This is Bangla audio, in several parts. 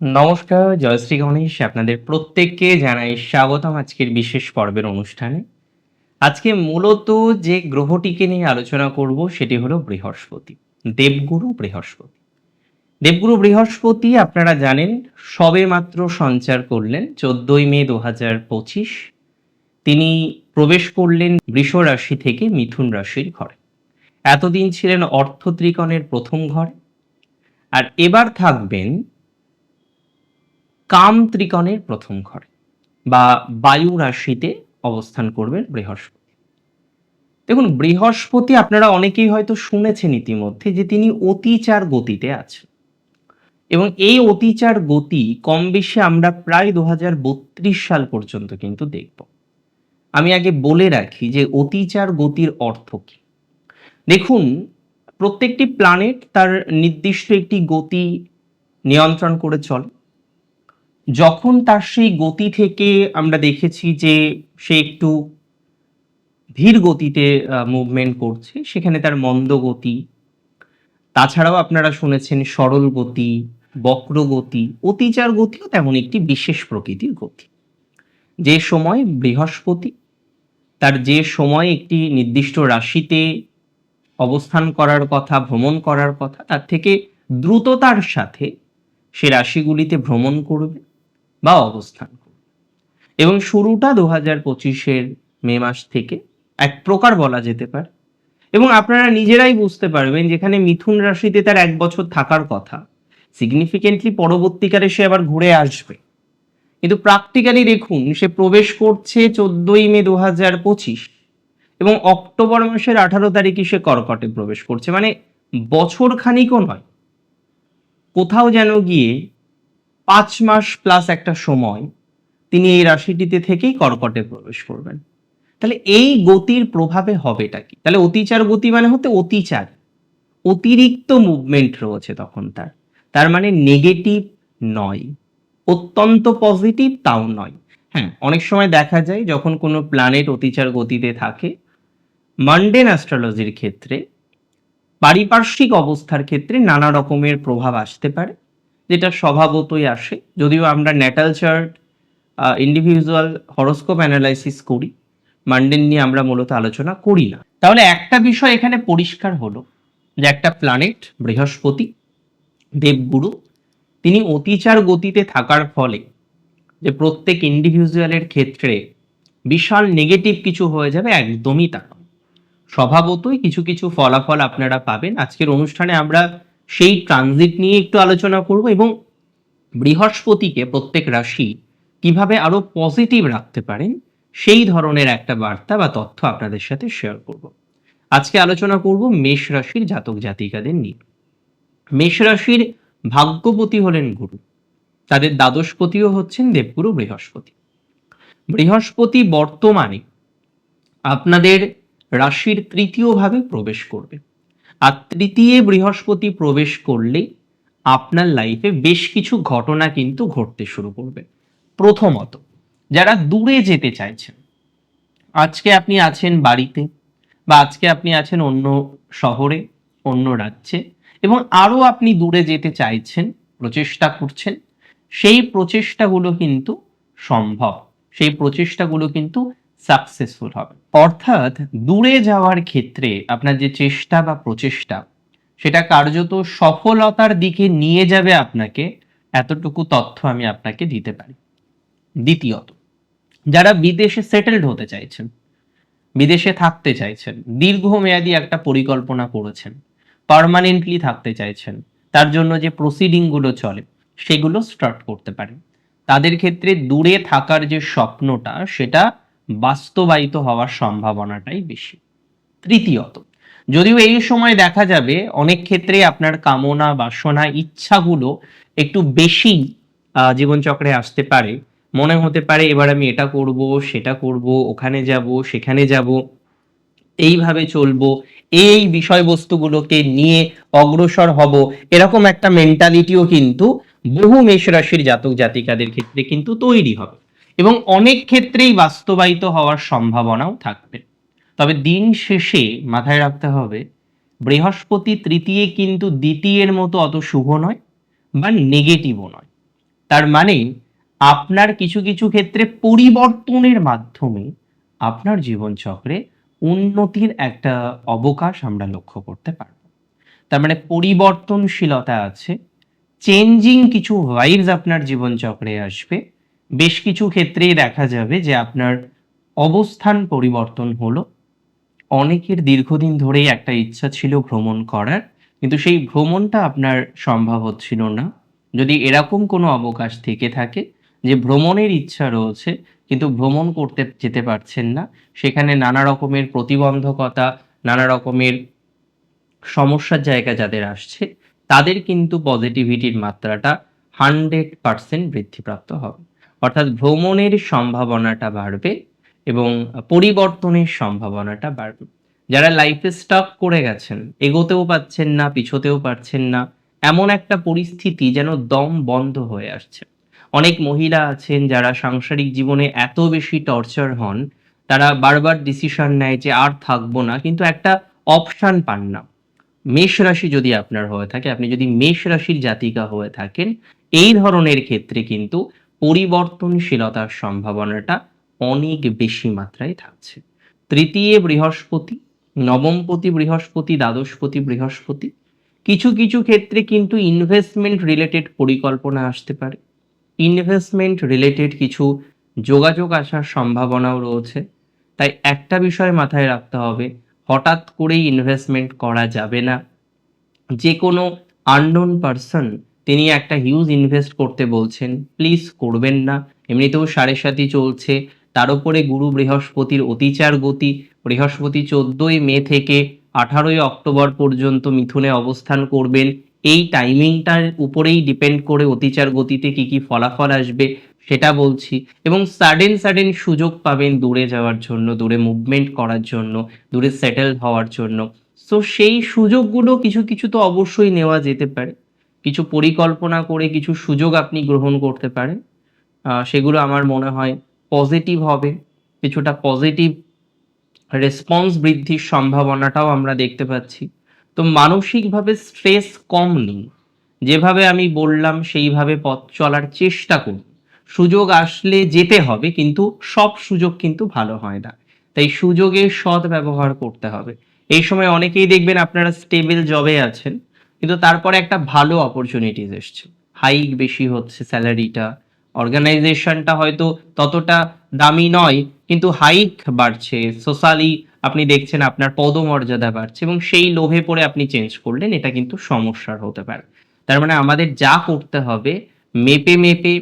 নমস্কার, জয়শ্রী গণেশ আপনাদের প্রত্যেককে জানাই স্বাগতম আজকের বিশেষ পর্বের অনুষ্ঠানে। আজকে মূলত যে গ্রহটিকে নিয়ে আলোচনা করব সেটি হলো বৃহস্পতি, দেবগুরু বৃহস্পতি। দেবগুরু বৃহস্পতি আপনারা জানেন সবে মাত্র সঞ্চার করলেন চোদ্দই মে দু হাজার পঁচিশ। তিনি প্রবেশ করলেন বৃষ রাশি থেকে মিথুন রাশির ঘরে। এতদিন ছিলেন অর্থ ত্রিকোণের প্রথম ঘরে। আর এবার থাকবেন কাম ত্রিকোণের প্রথম ঘরে বা বায়ু রাশিতে অবস্থান করবেন বৃহস্পতি। দেখুন, বৃহস্পতি আপনারা অনেকেই হয়তো শুনেছেন ইতিমধ্যে যে তিনি অতিচার গতিতে আছেন এবং এই অতিচার গতি কম বেশি আমরা প্রায় দু হাজার বত্রিশ সাল পর্যন্ত কিন্তু দেখব। আমি আগে বলে রাখি যে অতিচার গতির অর্থ কি। দেখুন, প্রত্যেকটি প্ল্যানেট তার নির্দিষ্ট একটি গতি নিয়ন্ত্রণ করে চলে। যখন তার সেই গতি থেকে আমরা দেখেছি যে সে একটু ধীর গতিতে মুভমেন্ট করছে, সেখানে তার মন্দ গতি। তাছাড়াও আপনারা শুনেছেন সরল গতি, বক্র গতি, অতিচার গতিও তেমন একটি বিশেষ প্রকৃতির গতি। যে সময় বৃহস্পতি, তার যে সময় একটি নির্দিষ্ট রাশিতে অবস্থান করার কথা, ভ্রমণ করার কথা, তার থেকে দ্রুততার সাথে সে রাশিগুলিতে ভ্রমণ করবে। বা অবস্থান এবং শুরুটা দু হাজার পঁচিশের মে মাস থেকে এক প্রকার বলা যেতে পারে। এবং আপনারা নিজেরাই বুঝতে পারবেন যেখানে মিথুন রাশিতে তার এক বছর থাকার কথা সিগনিফিকেন্টলি পরবর্তীকালে সে আবার ঘুরে আসবে। কিন্তু প্র্যাকটিক্যালি দেখুন, সে প্রবেশ করছে চোদ্দই মে দু হাজার পঁচিশ এবং অক্টোবর মাসের আঠারো তারিখে সে কর্কটে প্রবেশ করছে। মানে বছর খানিকও নয়, কোথাও যেন গিয়ে পাঁচ মাস প্লাস একটা সময় তিনি এই রাশিটিতে থেকেই কর্কটে প্রবেশ করবেন। তাহলে এই গতির প্রভাবে হবেটা কি? তাহলে অতিচার গতি মানে হতে অতিচার। অতিরিক্ত মুভমেন্ট রয়েছে তখন তার। তার মানে নেগেটিভ নয়। অত্যন্ত পজিটিভ তাও নয়। হ্যাঁ অনেক সময় দেখা যায় যখন কোনো প্ল্যানেট অতিচার গতিতে থাকে মান্ডেন অ্যাস্ট্রোলজির ক্ষেত্রে, পারিপার্শ্বিক অবস্থার ক্ষেত্রে নানা রকমের প্রভাব আসতে পারে। যেটা স্বভাবতই আসে। যদিও আমরা natal chart individual horoscope analysis করি মান্ডেন নিয়ে আমরা মূলত আলোচনা করি না। তাহলে একটা বিষয় এখানে পরিষ্কার হলো যে একটা প্ল্যানেট বৃহস্পতি, দেবগুরু, তিনি অতিচার গতিতে থাকার ফলে যে প্রত্যেক ইন্ডিভিজুয়ালের ক্ষেত্রে বিশাল নেগেটিভ কিছু হয়ে যাবে একদমই তা স্বভাবতই কিছু কিছু ফলাফল আপনারা পাবেন। আজকের অনুষ্ঠানে আমরা সেই ট্রানজিট নিয়ে একটু আলোচনা করব এবং বৃহস্পতিকে প্রত্যেক রাশি কীভাবে আরও পজিটিভ রাখতে পারেন, সেই ধরনের একটা বার্তা বা তথ্য আপনাদের সাথে শেয়ার করব। আজকে আলোচনা করব মেষ রাশির জাতক জাতিকাদের নিয়ে। মেষ রাশির ভাগ্যপতি হলেন গুরু, তাদের দ্বাদশপতিও হচ্ছেন দেবগুরু বৃহস্পতি। বৃহস্পতি বর্তমানে আপনাদের রাশির তৃতীয় ভাবে প্রবেশ করবে। আর তৃতীয় বৃহস্পতি প্রবেশ করলে আপনার লাইফে বেশ কিছু ঘটনা কিন্তু ঘটতে শুরু করবে। প্রথমত, যারা দূরে যেতে চাইছেন, আজকে আপনি আছেন বাড়িতে বা আজকে আপনি আছেন অন্য শহরে, অন্য রাজ্যে এবং আরও আপনি দূরে যেতে চাইছেন, প্রচেষ্টা করছেন, সেই প্রচেষ্টাগুলো কিন্তু সম্ভব। সেই প্রচেষ্টাগুলো কিন্তু সাকসেসফুল হবে। অর্থাৎ দূরে যাওয়ার ক্ষেত্রে আপনার যে চেষ্টা বা প্রচেষ্টা, সেটা কার্যত সফলতার দিকে নিয়ে যাবে আপনাকে, এতটুকু তথ্য আমি আপনাকে দিতে পারি। দ্বিতীয়ত, যারা বিদেশে সেটেলড হতে চাইছেন, বিদেশে থাকতে চাইছেন, দীর্ঘমেয়াদী একটা পরিকল্পনা করেছেন পারমানেন্টলি থাকতে চাইছেন, তার জন্য যে প্রসিডিংগুলো চলে, সেগুলো স্টার্ট করতে পারেন। তাদের ক্ষেত্রে দূরে থাকার যে স্বপ্নটা, সেটা বাস্তবায়িত হওয়ার সম্ভাবনাটাই বেশি। তৃতীয়ত, যদিও এই সময় দেখা যাবে অনেক ক্ষেত্রে আপনার কামনা, বাসনা, ইচ্ছাগুলো একটু বেশি জীবনচক্রে আসতে পারে। মনে হতে পারে, এবার আমি এটা করব, সেটা করব, ওখানে যাব, সেখানে যাব, এইভাবে চলবো, এই বিষয়বস্তুগুলোকে নিয়ে অগ্রসর হব। এরকম একটা মেন্টালিটিও কিন্তু বহু মেষ রাশির জাতক জাতিকাদের ক্ষেত্রে কিন্তু তৈরি হবে। এবং অনেক ক্ষেত্রেই বাস্তবায়িত হওয়ার সম্ভাবনাও থাকবে। তবে দিন শেষে মাথায় রাখতে হবে, বৃহস্পতি তৃতীয় কিন্তু দ্বিতীয়ের মতো অত শুভ নয় বা নেগেটিভও নয়। তার মানে আপনার কিছু কিছু ক্ষেত্রে পরিবর্তনের মাধ্যমে আপনার জীবনচক্রে উন্নতির একটা অবকাশ আমরা লক্ষ্য করতে পারব। তার মানে পরিবর্তনশীলতা আছে চেঞ্জিং কিছু ভাইবস আপনার জীবনচক্রে আসবে বেশ কিছু ক্ষেত্রেই দেখা যাবে যে আপনার অবস্থান পরিবর্তন হলো। অনেকের দীর্ঘদিন ধরেই একটা ইচ্ছা ছিল ভ্রমণ করার, কিন্তু সেই ভ্রমণটা আপনার সম্ভব হচ্ছিল না। যদি এরকম কোনো অবকাশ থেকে থাকে যে ভ্রমণের ইচ্ছা রয়েছে, কিন্তু ভ্রমণ করতে যেতে পারছেন না, সেখানে নানা রকমের প্রতিবন্ধকতা, নানা রকমের সমস্যার জায়গা যাদের আসছে, তাদের কিন্তু পজিটিভিটির মাত্রাটা হান্ড্রেড পার্সেন্ট বৃদ্ধিপ্রাপ্ত হবে। অর্থাৎ ভ্রমণের সম্ভাবনাটা বাড়বে এবং পরিবর্তনের সম্ভাবনাটা বাড়বে। যারা লাইফে স্টক করে গেছেন, এগোতেও পাচ্ছেন না, পিছোতেও পারছেন না, এমন একটা পরিস্থিতি যেন দম বন্ধ হয়ে আসছে। অনেক মহিলা আছেন যারা সাংসারিক জীবনে এত বেশি টর্চার হন, তারা বারবার ডিসিশন নেয় যে আর থাকব না, কিন্তু একটা অপশান পান না। মেষ রাশি যদি আপনার হয়ে থাকে, আপনি যদি মেষ রাশির জাতিকা হয়ে থাকেন, এই ধরনের ক্ষেত্রে কিন্তু পরিবর্তনশীলতার সম্ভাবনাটা অনেক বেশি মাত্রায় থাকছে। তৃতীয় বৃহস্পতি, নবমপতি বৃহস্পতি, দ্বাদশপতি বৃহস্পতি, কিছু কিছু ক্ষেত্রে কিন্তু ইনভেস্টমেন্ট রিলেটেড পরিকল্পনা আসতে পারে। ইনভেস্টমেন্ট রিলেটেড কিছু যোগাযোগ আসার সম্ভাবনাও রয়েছে। তাই একটা বিষয় মাথায় রাখতে হবে, হঠাৎ করেই ইনভেস্টমেন্ট করা যাবে না। যে কোনো আননোন পারসন তিনি একটা হিউজ ইনভেস্ট করতে বলছেন প্লিজ করবেন না। এমনিতেও সাড়ে সাথী চলছে। তার উপরে গুরু বৃহস্পতির অতিচার গতি, বৃহস্পতি চোদ্দোই মে থেকে আঠারোই অক্টোবর পর্যন্ত মিথুনে অবস্থান করবেন। এই টাইমিংটার উপরেই ডিপেন্ড করে অতিচার গতিতে কি কি ফলাফল আসবে, সেটা বলছি। এবং সাডেন সাডেন সুযোগ পাবেন দূরে যাওয়ার জন্য, দূরে মুভমেন্ট করার জন্য, দূরে সেটেল হওয়ার জন্য। সো সেই সুযোগগুলো কিছু কিছু তো অবশ্যই নেওয়া যেতে পারে। কিছু পরিকল্পনা করে কিছু সুযোগ আপনি গ্রহণ করতে পারেন। সেগুলো আমার মনে হয় পজিটিভ হবে। কিছুটা পজিটিভ রেসপন্স বৃদ্ধির সম্ভাবনাটাও আমরা দেখতে পাচ্ছি। তো মানসিকভাবে স্ট্রেস কম নিন যেভাবে আমি বললাম, সেইভাবে পথ চলার চেষ্টা করুন। সুযোগ আসলে যেতে হবে, কিন্তু সব সুযোগ কিন্তু ভালো হয় না। তাই সুযোগের সৎ ব্যবহার করতে হবে। এই সময় অনেকেই দেখবেন আপনারা স্টেবল জবে আছেন। কিন্তু তারপরে একটা ভালো অপরচুনিটিস এসছে। হাইক বেশি হচ্ছে স্যালারিটা অর্গানাইজেশনটা হয়তো ততটা দামি নয়, কিন্তু হাইক বাড়ছে সোশ্যালি আপনি দেখছেন আপনার পদমর্যাদা বাড়ছে এবং সেই লোভে পড়ে আপনি চেঞ্জ করলেন, এটা কিন্তু সমস্যার হতে পারে। তার মানে আমাদের যা করতে হবে, মেপে মেপে,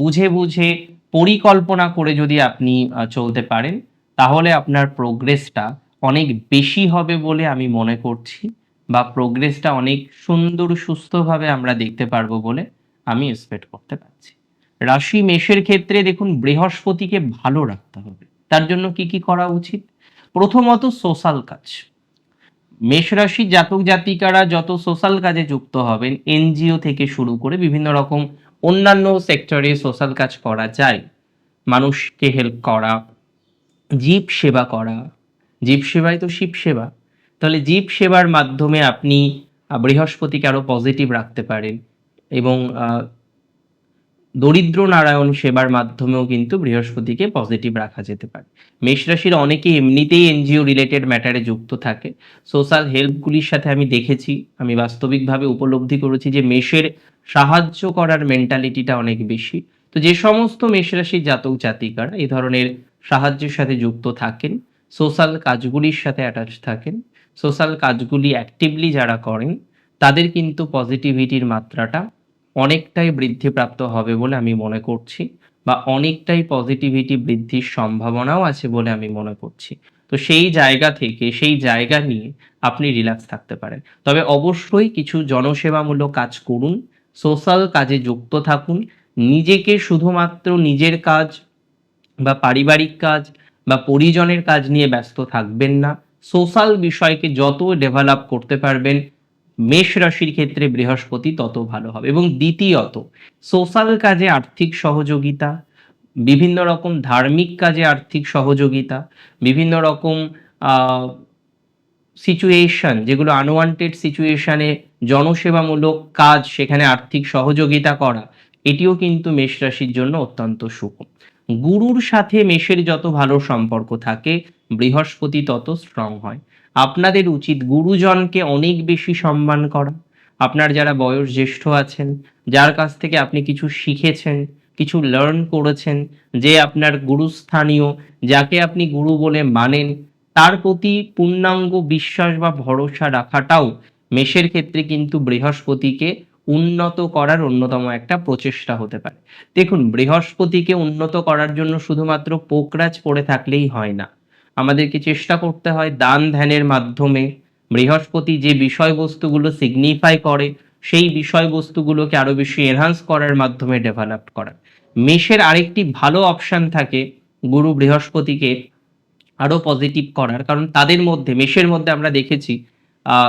বুঝে বুঝে, পরিকল্পনা করে যদি আপনি চলতে পারেন, তাহলে আপনার প্রোগ্রেসটা অনেক বেশি হবে বলে আমি মনে করছি। বা প্রোগ্রেসটা অনেক সুন্দর, সুস্থভাবে আমরা দেখতে পারব বলে আমি এক্সপেক্ট করতে পারছি। রাশি মেষের ক্ষেত্রে দেখুন বৃহস্পতিকে ভালো রাখতে হবে। তার জন্য কি কি করা উচিত? প্রথমত সোশ্যাল কাজ। মেষ রাশি জাতক জাতিকারা যত সোশ্যাল কাজে যুক্ত হবেন, এনজিও থেকে শুরু করে বিভিন্ন রকম অন্যান্য সেক্টরে সোশ্যাল কাজ করা যায়। মানুষকে হেল্প করা, জীব সেবা করা। জীব সেবাই তো শিব সেবা। তাহলে জীব সেবার মাধ্যমে আপনি বৃহস্পতিকে আরও পজিটিভ রাখতে পারেন এবং দরিদ্র নারায়ণ সেবার মাধ্যমেও কিন্তু বৃহস্পতিকে পজিটিভ রাখা যেতে পারে। মেষ রাশির অনেকে এমনিতেই এনজিও রিলেটেড ম্যাটারে যুক্ত থাকে। সোশ্যাল হেল্পগুলির সাথে আমি দেখেছি, আমি বাস্তবিকভাবে উপলব্ধি করেছি যে মেষের সাহায্য করার মেন্টালিটিটা অনেক বেশি। তো যে সমস্ত মেষ রাশির জাতক জাতিকারা এই ধরনের সাহায্যের সাথে যুক্ত থাকেন সোশ্যাল কাজগুলির সাথে অ্যাটাচ থাকেন সোশ্যাল কাজগুলি অ্যাক্টিভলি যারা করেন, তাদের কিন্তু পজিটিভিটির মাত্রাটা অনেকটাই বৃদ্ধিপ্রাপ্ত হবে বলে আমি মনে করছি বা অনেকটাই পজিটিভিটি বৃদ্ধির সম্ভাবনাও আছে বলে আমি মনে করছি। তো সেই জায়গা থেকে, সেই জায়গা নিয়ে আপনি রিল্যাক্স থাকতে পারেন। তবে অবশ্যই কিছু জনসেবামূলক কাজ করুন, সোশ্যাল কাজে যুক্ত থাকুন, নিজেকে শুধুমাত্র নিজের কাজ বা পারিবারিক কাজ বা পরিজনের কাজ নিয়ে ব্যস্ত থাকবেন না। সোশ্যাল বিষয়কে যত ডেভেলপ করতে পারবেন, মেষ রাশির ক্ষেত্রে বৃহস্পতি তত ভালো হবে। এবং দ্বিতীয়ত, সোশ্যাল কাজে আর্থিক সহযোগিতা, বিভিন্ন রকম ধার্মিক কাজে আর্থিক সহযোগিতা, বিভিন্ন রকম সিচুয়েশন যেগুলো আনওয়ান্টেড সিচুয়েশনে জনসেবামূলক কাজ, সেখানে আর্থিক সহযোগিতা করা, এটিও কিন্তু মেষ রাশির জন্য অত্যন্ত শুভ গুরুর সাথে মেষের যত ভালো সম্পর্ক থাকে, বৃহস্পতি তত স্ট্রং হয়। আপনাদের উচিত গুরুজনকে অনেক বেশি সম্মান করা। আপনার যারা বয়স জ্যেষ্ঠ আছেন, যার কাছ থেকে আপনি কিছু শিখেছেন, কিছু লার্ন করেছেন, যে আপনার গুরুস্থানীয়, যাকে আপনি গুরু বলে মানেন, তার প্রতি পূর্ণাঙ্গ বিশ্বাস বা ভরসা রাখাটাও মেষের ক্ষেত্রে কিন্তু বৃহস্পতিকে উন্নত করার অন্যতম একটা প্রচেষ্টা হতে পারে। দেখুন, বৃহস্পতিকে উন্নত করার জন্য শুধুমাত্র পোকরাজ পড়ে থাকলেই হয় না। আমাদেরকে চেষ্টা করতে হয় দান ধ্যানের মাধ্যমে। বৃহস্পতি যে বিষয়বস্তুগুলো সিগনিফাই করে, সেই বিষয়বস্তুগুলোকে আরও বেশি এনহান্স করার মাধ্যমে ডেভেলপ করা মেষের আরেকটি ভালো অপশন থাকে, গুরু বৃহস্পতিকে আরও পজিটিভ করার। কারণ তাদের মধ্যে, মেষের মধ্যে আমরা দেখেছি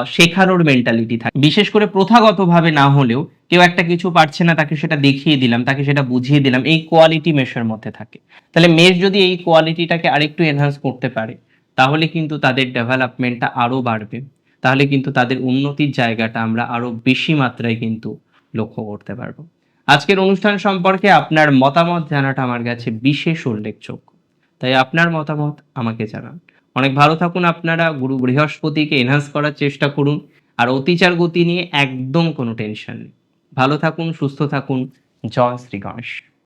শেখানোর মেন্টালিটি থাকে। বিশেষ করে প্রথাগতভাবে না হলেও কেউ একটা কিছু পারছে না, তাকে সেটা দেখিয়ে দিলাম, তাকে সেটা বুঝিয়ে দিলাম, এই কোয়ালিটি মেষের মধ্যে থাকে। তাহলে মেষ যদি এই কোয়ালিটিটাকে আরেকটু এনহান্স করতে পারে, তাহলে কিন্তু তাদের ডেভেলপমেন্টটা আরও বাড়বে। তাহলে কিন্তু তাদের উন্নতির জায়গাটা আমরা আরও বেশি মাত্রায় কিন্তু লক্ষ্য করতে পারব। আজকের অনুষ্ঠান সম্পর্কে আপনার মতামত জানাটা আমার কাছে বিশেষ উল্লেখযোগ্য। তাই আপনার মতামত আমাকে জানান। অনেক ভালো থাকুন আপনারা, গুরু বৃহস্পতিকে এনহান্স করার চেষ্টা করুন, আর অতিচার গতি নিয়ে একদম কোনো টেনশন নেই। ভালো থাকুন, সুস্থ থাকুন, জয় শ্রী গণেশ।